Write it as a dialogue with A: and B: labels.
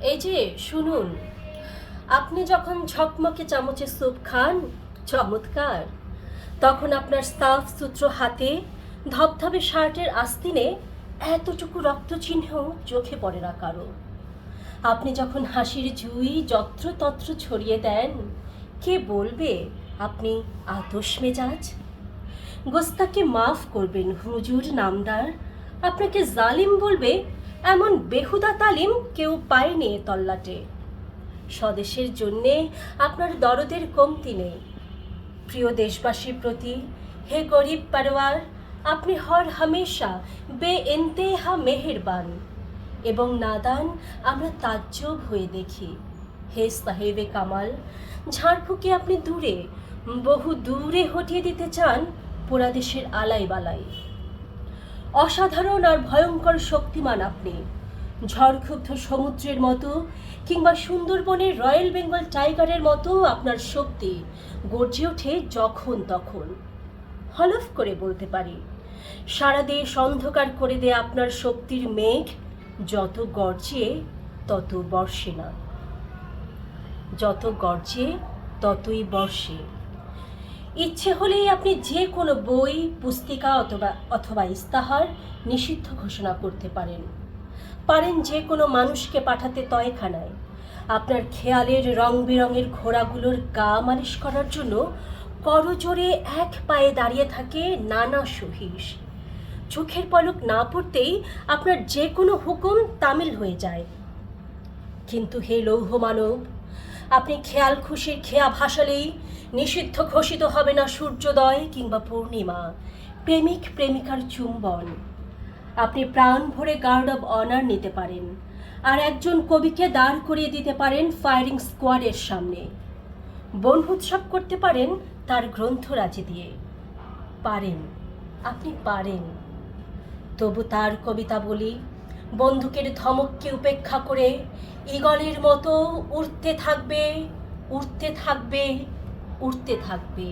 A: এই যে, শুনুন। আপনি যখন ঝকমকে চামচে স্যুপ খান, চমৎকার। তখন আপনার স্কার্ফ সূত্র হাতে ধবধবে শার্টের আস্তিনে এতটুকু রক্তচিহ্ন চোখে পড়ে না কারও। আপনি যখন হাসির জুই যত্রতত্র ছড়িয়ে দেন, কে বলবে আপনি আতস মেজাজ? গোস্তাকে মাফ করবেন, হুজুর, নামদার। আপনাকে জালিম বলবে এমন বেহুদা তালিম কেউ পায়নি তল্লাটে। স্বদেশের জন্যে আপনার দরদের কমতি নেই। প্রিয় দেশবাসীর প্রতি, হে গরিব পারোয়ার আপনি হর হামেশা বে এন্তেহা মেহেরবান এবং নাদান আমরা তাজ্জব হয়ে দেখি। হে সাহেবে কামাল ঝাড়ফুঁকে আপনি দূরে, বহু দূরে হটিয়ে দিতে চান পোড়া দেশের আলাই বালাই অসাধারণ আর ভয়ঙ্কর শক্তিমান আপনি। ঝড়ক্ষুব্ধ সমুদ্রের মতো কিংবা সুন্দরবনের রয়্যাল বেঙ্গল টাইগারের মতো আপনার শক্তি গর্জে ওঠে যখন তখন। হলফ করে বলতে পারি, সারা দেশ অন্ধকার করে দেয় আপনার শক্তির মেঘ যত গর্জে তত বর্ষে না। যত গর্জে ততই বর্ষে। ইচ্ছে হলেই আপনি যে কোনো বই, পুস্তিকা অথবা অথবা ইস্তাহার নিষিদ্ধ ঘোষণা করতে পারেন। পারেন যে কোনো মানুষকে পাঠাতে তয়খানায়। আপনার খেয়ালের রং বেরঙের ঘোড়াগুলোর গা মালিশ করার জন্য করজোরে এক পায়ে দাঁড়িয়ে থাকে নানা সহিস। চোখের পলক না পড়তেই আপনার যে কোনো হুকুম তামিল হয়ে যায়। কিন্তু হে লৌহ মানব আপনি খেয়াল খুশির খেয়া ভাসালেই নিষিদ্ধ ঘোষিত হবে না সূর্যোদয় কিংবা পূর্ণিমা। প্রেমিক প্রেমিকার চুম্বন। আপনি প্রাণ ভরে গার্ড অব অনার নিতে পারেন। আর একজন কবিকে দাঁড় করিয়ে দিতে পারেন ফায়ারিং স্কোয়াডের সামনে। বনহুৎসব করতে পারেন তার গ্রন্থরাজি দিয়ে। পারেন, আপনি পারেন। তবু তার কবিতা বলি বন্দুকের ধমককে উপেক্ষা করে ইগলের মতো উড়তে থাকবে উড়তে থাকবে উড়তে থাকবে।